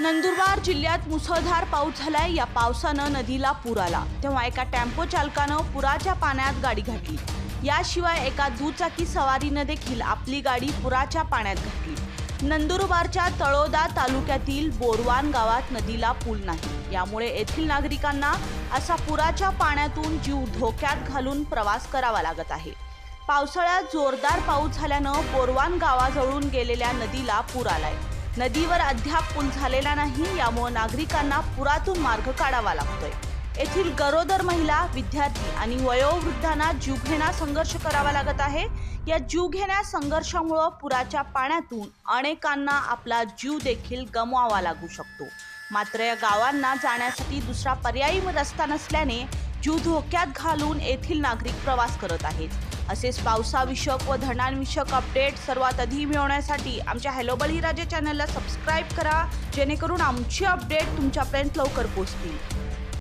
नंदुरबार जिल्ह्यात मुसळधार पाऊस झालाय. या पावसानं नदीला पूर आला. तेव्हा एका टेम्पो चालकानं पुराच्या पाण्यात गाडी घातली. याशिवाय एका दुचाकी सवारीनं देखील आपली गाडी पुराच्या पाण्यात घातली. नंदुरबारच्या तळोदा तालुक्यातील बोरवान गावात नदीला पूल नाही. यामुळे येथील नागरिकांना असा पुराच्या पाण्यातून जीव धोक्यात घालून प्रवास करावा लागत आहे. पावसाळ्यात जोरदार पाऊस झाल्यानं बोरवान गावाजवळून गेलेल्या नदीला पूर आलाय. नदीवर अद्याप पूल झालेला नाही यामुळे नागरिकांना पुरातून मार्ग काढावा लागतोय. येथील गरोदर महिला विद्यार्थी आणि वयोवृद्धांना जीवघेणा संघर्ष करावा लागत आहे. या जीवघेण्या संघर्षामुळं पुराच्या पाण्यातून अनेकांना आपला जीव देखील गमवावा लागू शकतो. मात्र या गावांना जाण्यासाठी दुसरा पर्यायी रस्ता नसल्याने जीव धोक्यात घालून येथील नागरिक प्रवास करत आहेत. असेच पावसाविषयक व धरणांविषयक अपडेट सर्वात आधी मिळवण्यासाठी आमच्या हॅलो हिराजे चॅनलला सबस्क्राईब करा जेणेकरून आमची अपडेट तुमच्यापर्यंत लवकर पोहोचतील.